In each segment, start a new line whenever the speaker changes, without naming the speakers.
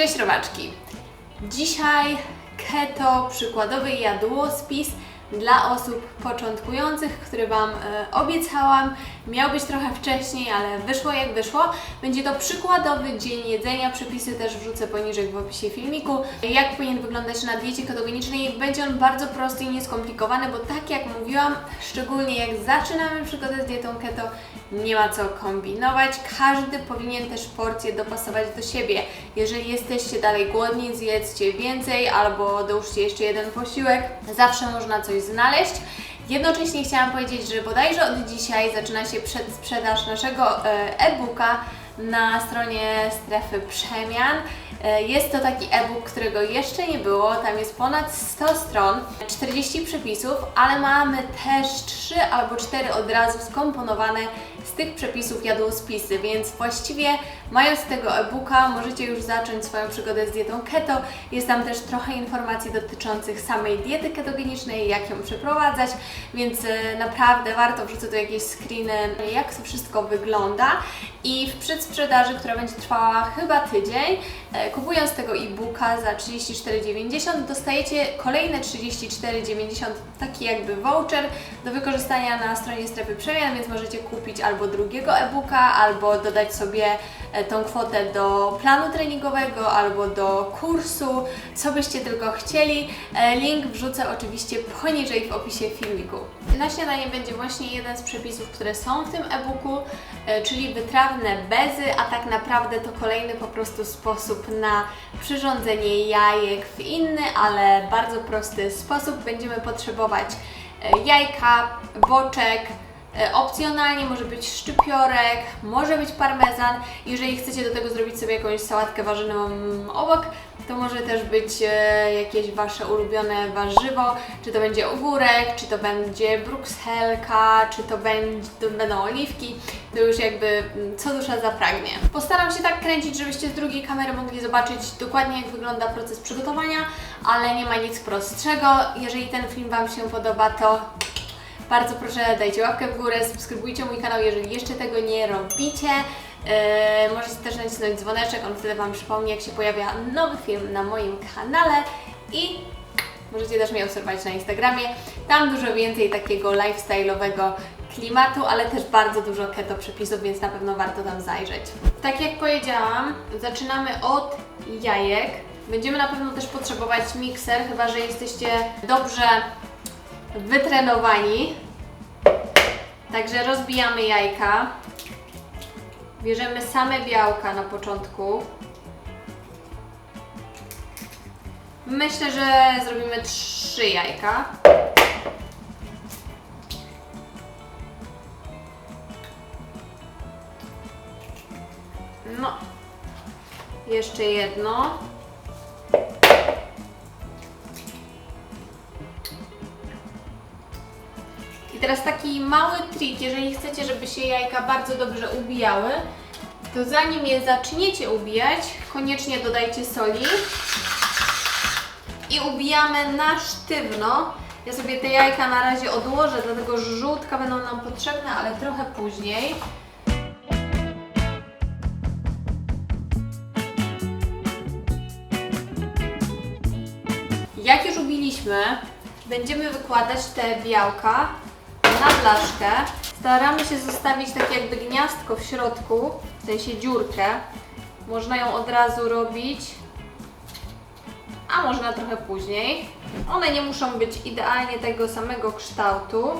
Cześć robaczki! Dzisiaj keto przykładowy jadłospis dla osób początkujących, który Wam e, obiecałam. Miał być trochę wcześniej, ale wyszło jak wyszło. Będzie to przykładowy dzień jedzenia. Przepisy też wrzucę poniżej w opisie filmiku. Jak powinien wyglądać na diecie ketogenicznej? Będzie on bardzo prosty i nieskomplikowany, bo tak jak mówiłam, szczególnie jak zaczynamy przygodę z dietą keto, nie ma co kombinować. Każdy powinien też porcję dopasować do siebie. Jeżeli jesteście dalej głodni, zjedzcie więcej albo dołóżcie jeszcze jeden posiłek. Zawsze można coś znaleźć. Jednocześnie chciałam powiedzieć, że bodajże od dzisiaj zaczyna się przedsprzedaż naszego e, e-booka na stronie strefy przemian. E, Jest to taki e-book, którego jeszcze nie było. Tam jest ponad 100 stron, 40 przepisów, ale mamy też 3 albo 4 od razu skomponowane z tych przepisów jadłospisy, więc właściwie mając tego e-booka możecie już zacząć swoją przygodę z dietą keto. Jest tam też trochę informacji dotyczących samej diety ketogenicznej, jak ją przeprowadzać, więc e, naprawdę warto wrzucę tu jakieś screeny, jak to wszystko wygląda. I w przedsprzedaży, która będzie trwała chyba tydzień, kupując tego e-booka za 34,90 dostajecie kolejne 34,90 taki jakby voucher do wykorzystania na stronie strefy przemian, więc możecie kupić albo drugiego e-booka, albo dodać sobie e, tą kwotę do planu treningowego, albo do kursu, co byście tylko chcieli. E, Link wrzucę oczywiście poniżej w opisie filmiku. Na śniadanie będzie właśnie jeden z przepisów, które są w tym e-booku, e, czyli wytrawne bezy, a tak naprawdę to kolejny po prostu sposób na przyrządzenie jajek w inny, ale bardzo prosty sposób. Będziemy potrzebować e, jajka, boczek, Opcjonalnie może być szczypiorek, może być parmezan. Jeżeli chcecie do tego zrobić sobie jakąś sałatkę warzywną obok, to może też być e, jakieś Wasze ulubione warzywo, czy to będzie ogórek, czy to będzie brukshelka, czy to, będzie, to będą oliwki, to już jakby mm, co dusza zapragnie. Postaram się tak kręcić, żebyście z drugiej kamery mogli zobaczyć dokładnie jak wygląda proces przygotowania, ale nie ma nic prostszego. Jeżeli ten film Wam się podoba, to bardzo proszę dajcie łapkę w górę, subskrybujcie mój kanał, jeżeli jeszcze tego nie robicie. Yy, możecie też nacisnąć dzwoneczek, on wtedy Wam przypomni, jak się pojawia nowy film na moim kanale i możecie też mnie obserwować na Instagramie. Tam dużo więcej takiego lifestyle'owego klimatu, ale też bardzo dużo keto przepisów, więc na pewno warto tam zajrzeć. Tak jak powiedziałam, zaczynamy od jajek. Będziemy na pewno też potrzebować mikser, chyba że jesteście dobrze wytrenowani. Także rozbijamy jajka. Bierzemy same białka na początku. Myślę, że zrobimy trzy jajka. No, jeszcze jedno. Teraz taki mały trik, jeżeli chcecie, żeby się jajka bardzo dobrze ubijały, to zanim je zaczniecie ubijać, koniecznie dodajcie soli i ubijamy na sztywno. Ja sobie te jajka na razie odłożę, dlatego żółtka będą nam potrzebne, ale trochę później. Jak już ubiliśmy, będziemy wykładać te białka na blaszkę. Staramy się zostawić tak jakby gniazdko w środku, w sensie dziurkę. Można ją od razu robić, a można trochę później. One nie muszą być idealnie tego samego kształtu.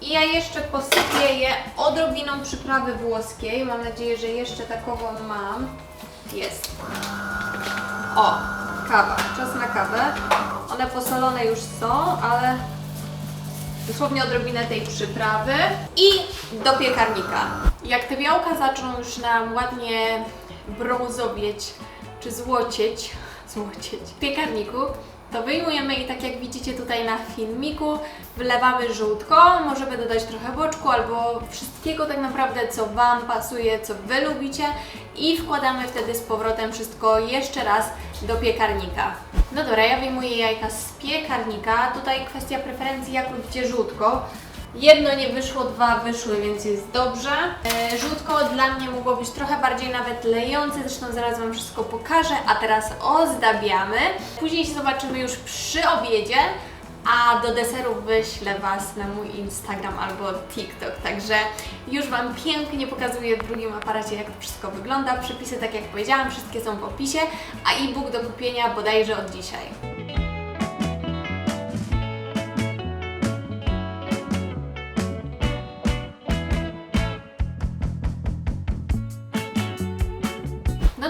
I ja jeszcze posypię je odrobiną przyprawy włoskiej. Mam nadzieję, że jeszcze takową mam. Jest. O, kawa. Czas na kawę. One posolone już są, ale dosłownie odrobinę tej przyprawy i do piekarnika. Jak te białka zaczną już nam ładnie brązowieć czy złocieć, złocieć w piekarniku, to wyjmujemy i tak jak widzicie tutaj na filmiku, wlewamy żółtko, możemy dodać trochę boczku albo wszystkiego tak naprawdę, co Wam pasuje, co Wy lubicie i wkładamy wtedy z powrotem wszystko jeszcze raz do piekarnika. No dobra, ja wyjmuję jajka z piekarnika. Tutaj kwestia preferencji, jak lubicie żółtko. Jedno nie wyszło, dwa wyszły, więc jest dobrze. E, żółtko dla mnie mogło być trochę bardziej nawet lejące, zresztą zaraz Wam wszystko pokażę, a teraz ozdabiamy. Później się zobaczymy już przy obiedzie, a do deseru wyślę Was na mój Instagram albo TikTok, także już Wam pięknie pokazuję w drugim aparacie, jak to wszystko wygląda. Przepisy, tak jak powiedziałam, wszystkie są w opisie, a e-book do kupienia bodajże od dzisiaj.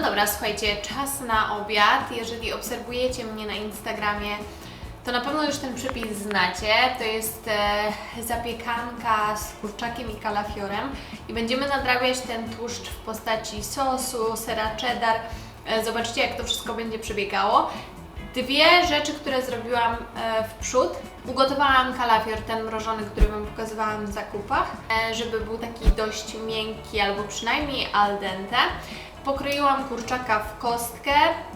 Dobra, słuchajcie, czas na obiad. Jeżeli obserwujecie mnie na Instagramie, to na pewno już ten przepis znacie. To jest e, zapiekanka z kurczakiem i kalafiorem i będziemy nadrabiać ten tłuszcz w postaci sosu, sera cheddar. E, zobaczycie, jak to wszystko będzie przebiegało. Dwie rzeczy, które zrobiłam e, w przód. Ugotowałam kalafior, ten mrożony, który Wam pokazywałam w zakupach, e, żeby był taki dość miękki albo przynajmniej al dente. Pokroiłam kurczaka w kostkę,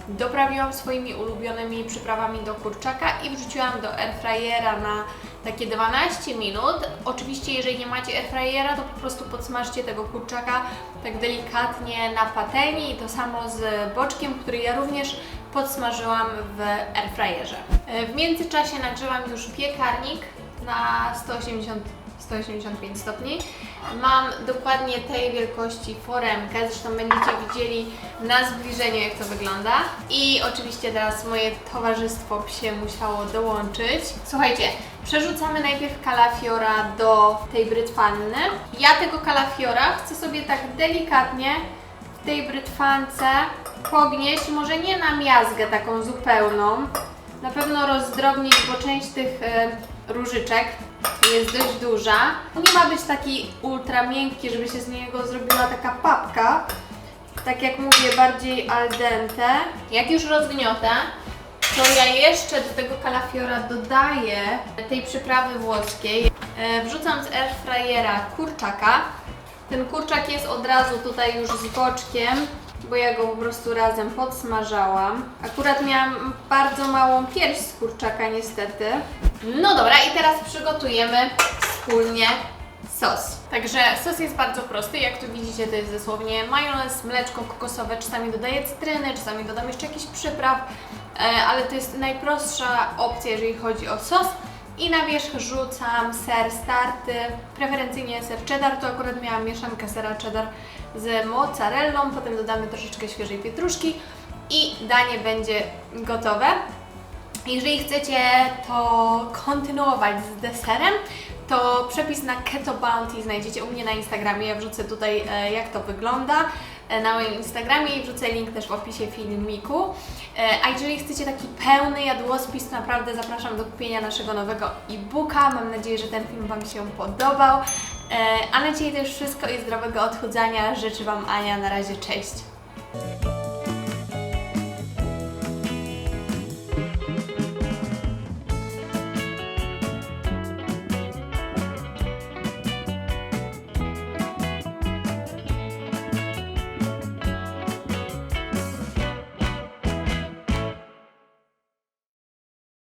doprawiłam swoimi ulubionymi przyprawami do kurczaka i wrzuciłam do airfryera na takie 12 minut. Oczywiście, jeżeli nie macie airfryera, to po prostu podsmażcie tego kurczaka tak delikatnie na patelni i to samo z boczkiem, który ja również podsmażyłam w airfryerze. E, W międzyczasie nagrzewam już piekarnik na 180 185 stopni. Mam dokładnie tej wielkości foremkę, zresztą będziecie widzieli na zbliżeniu jak to wygląda. I oczywiście teraz moje towarzystwo się musiało dołączyć. Słuchajcie, przerzucamy najpierw kalafiora do tej brytwanny. Ja tego kalafiora chcę sobie tak delikatnie w tej brytwance pognieść, może nie na miazgę taką zupełną, na pewno rozdrobnić, bo część tych e, różyczek jest dość duża. Nie ma być taki ultra miękki, żeby się z niego zrobiła taka papka. Tak jak mówię, bardziej al dente. Jak już rozgniotę, to ja jeszcze do tego kalafiora dodaję tej przyprawy włoskiej. E, Wrzucam z airfryera kurczaka. Ten kurczak jest od razu tutaj już z boczkiem, bo ja go po prostu razem podsmażałam. Akurat miałam bardzo małą pierś z kurczaka niestety. No dobra, i teraz przygotujemy wspólnie sos. Także sos jest bardzo prosty, jak tu widzicie to jest dosłownie majonez, mleczko kokosowe, czasami dodaję cytryny, czasami dodam jeszcze jakiś przypraw, e, ale to jest najprostsza opcja, jeżeli chodzi o sos. I na wierzch rzucam ser starty, preferencyjnie ser cheddar, to akurat miałam mieszankę sera cheddar z mozzarellą, potem dodamy troszeczkę świeżej pietruszki i danie będzie gotowe. Jeżeli chcecie to kontynuować z deserem, to przepis na Keto Bounty znajdziecie u mnie na Instagramie. Ja wrzucę tutaj e, jak to wygląda e, na moim Instagramie i wrzucę link też w opisie filmiku. E, A jeżeli chcecie taki pełny jadłospis, to naprawdę zapraszam do kupienia naszego nowego e-booka. Mam nadzieję, że ten film Wam się podobał. A na dzisiaj to już wszystko i zdrowego odchudzania. Życzę Wam Ania. Na razie, cześć!